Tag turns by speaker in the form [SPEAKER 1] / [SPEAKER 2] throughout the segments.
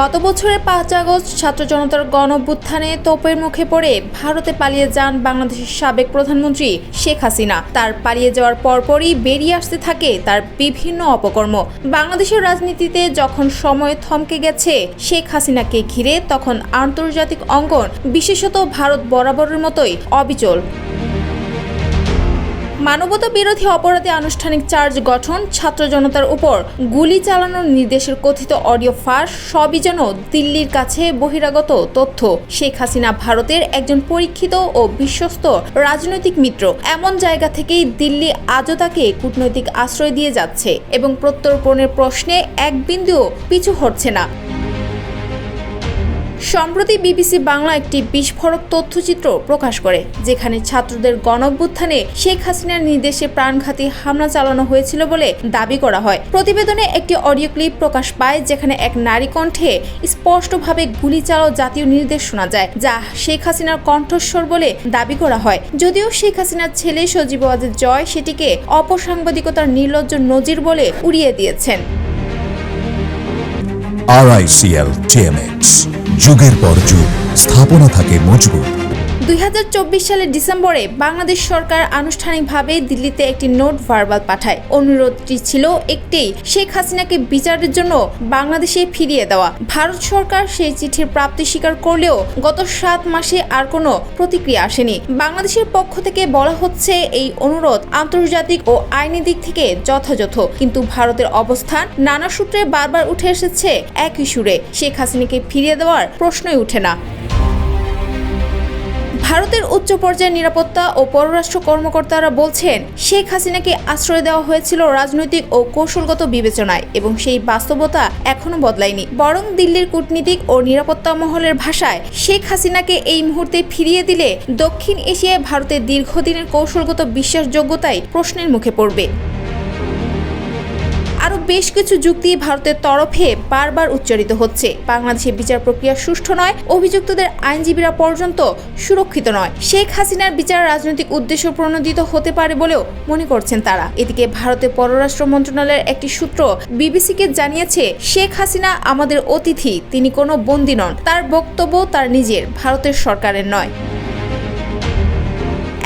[SPEAKER 1] গত বছরের পাঁচ আগস্ট ছাত্র জনতার গণ অভ্যুত্থানে তোপের মুখে পড়ে ভারতে পালিয়ে যান বাংলাদেশের সাবেক প্রধানমন্ত্রী শেখ হাসিনা। তার পালিয়ে যাওয়ার পরপরই বেরিয়ে আসতে থাকে তার বিভিন্ন অপকর্ম। বাংলাদেশের রাজনীতিতে যখন সময় থমকে গেছে শেখ হাসিনাকে ঘিরে, তখন আন্তর্জাতিক অঙ্গন, বিশেষত ভারত বরাবরের মতোই অবিচল। মানবতা বিরোধী অপরাধে আনুষ্ঠানিক চার্জ গঠন ছাত্র জনতার উপর গুলি চালানোর নির্দেশের কথিত অডিও ফাঁস, সবই যেন দিল্লির কাছে বহিরাগত তথ্য। শেখ হাসিনা ভারতের একজন পরীক্ষিত ও বিশ্বস্ত রাজনৈতিক মিত্র। এমন জায়গা থেকেই দিল্লি আজও তাকে কূটনৈতিক আশ্রয় দিয়ে যাচ্ছে এবং প্রত্যর্পণের প্রশ্নে এক বিন্দুও পিছু হচ্ছে না। সম্প্রতি বিবিসি বাংলা একটি বিস্ফোরক তথ্যচিত্র প্রকাশ করে, যেখানে ছাত্রদের গণঅভ্যুত্থানে শেখ হাসিনার নির্দেশে প্রাণঘাতী হামলা চালানো হয়েছিল বলে দাবি করা হয়। প্রতিবেদনে একটি অডিও ক্লিপ প্রকাশ পায়, যেখানে এক নারী কণ্ঠে স্পষ্টভাবে গুলি চালাও জাতীয় নির্দেশ শোনা যায়, যা শেখ হাসিনার কণ্ঠস্বর বলে দাবি করা হয়। যদিও শেখ হাসিনার ছেলে সজীব ওয়াজেদ জয় সেটিকে অপসাংবাদিকতার নির্লজ্জ নজির বলে উড়িয়ে দিয়েছেন।
[SPEAKER 2] আরআইসিএল টিএমএক্স যুগের পর যুগ স্থাপনা থাকে মজবুত।
[SPEAKER 1] দুই হাজার চব্বিশ সালের ডিসেম্বরে বাংলাদেশ সরকার আনুষ্ঠানিকভাবে দিল্লিতে একটি নোট ভার্বাল পাঠায়। অনুরোধটি ছিল একটি শেখ হাসিনাকে বিচারের জন্য বাংলাদেশে ফিরিয়ে দেওয়া। ভারত সরকার সেই চিঠির প্রাপ্তি স্বীকার করলেও গত সাত মাসে আর কোনো প্রতিক্রিয়া আসেনি। বাংলাদেশের পক্ষ থেকে বলা হচ্ছে, এই অনুরোধ আন্তর্জাতিক ও আইনি দিক থেকে যথাযথ। কিন্তু ভারতের অবস্থান নানা সূত্রে বারবার উঠে এসেছে একই সুরে। শেখ হাসিনাকে ফিরিয়ে দেওয়ার প্রশ্নই উঠে না। ভারতের উচ্চ পর্যায়ের নিরাপত্তা ও পররাষ্ট্র কর্মকর্তারা বলছেন, শেখ হাসিনাকে আশ্রয় দেওয়া হয়েছিল রাজনৈতিক ও কৌশলগত বিবেচনায় এবং সেই বাস্তবতা এখনও বদলায়নি। বরং দিল্লির কূটনীতিক ও নিরাপত্তা মহলের ভাষায় শেখ হাসিনাকে এই মুহূর্তে ফিরিয়ে দিলে দক্ষিণ এশিয়ায় ভারতের দীর্ঘদিনের কৌশলগত বিশ্বাসযোগ্যতাই প্রশ্নের মুখে পড়বে। আরও বেশ কিছু যুক্তি ভারতের তরফে বারবার উচ্চারিত হচ্ছে। বাংলাদেশের বিচার প্রক্রিয়া সুষ্ঠু নয়, অভিযুক্তদের আইনজীবীরা পর্যন্ত সুরক্ষিত নয়। শেখ হাসিনার বিচার রাজনৈতিক উদ্দেশ্য প্রণোদিত হতে পারে বলেও মনে করছেন তারা। এদিকে ভারতের পররাষ্ট্র মন্ত্রণালয়ের একটি সূত্র বিবিসিকে জানিয়েছে, শেখ হাসিনা আমাদের অতিথি, তিনি কোনো বন্দী নন। তার বক্তব্য তার নিজের, ভারতের সরকারের নয়।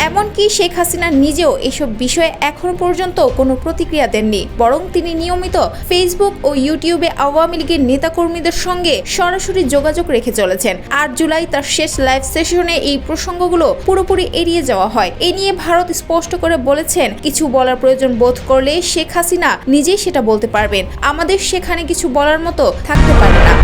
[SPEAKER 1] এমনকি শেখ হাসিনা নিজেও এসব বিষয়ে এখনও পর্যন্ত কোনো প্রতিক্রিয়া দেননি। বরং তিনি নিয়মিত ফেসবুক ও ইউটিউবে আওয়ামী লীগের নেতাকর্মীদের সঙ্গে সরাসরি যোগাযোগ রেখে চলেছেন। আট জুলাই তার শেষ লাইভ সেশনে এই প্রসঙ্গগুলো পুরোপুরি এড়িয়ে যাওয়া হয়। এ নিয়ে ভারত স্পষ্ট করে বলেছেন, কিছু বলার প্রয়োজন বোধ করলে শেখ হাসিনা নিজেই সেটা বলতে পারবেন। আমাদের সেখানে কিছু বলার মতো থাকতে পারে না।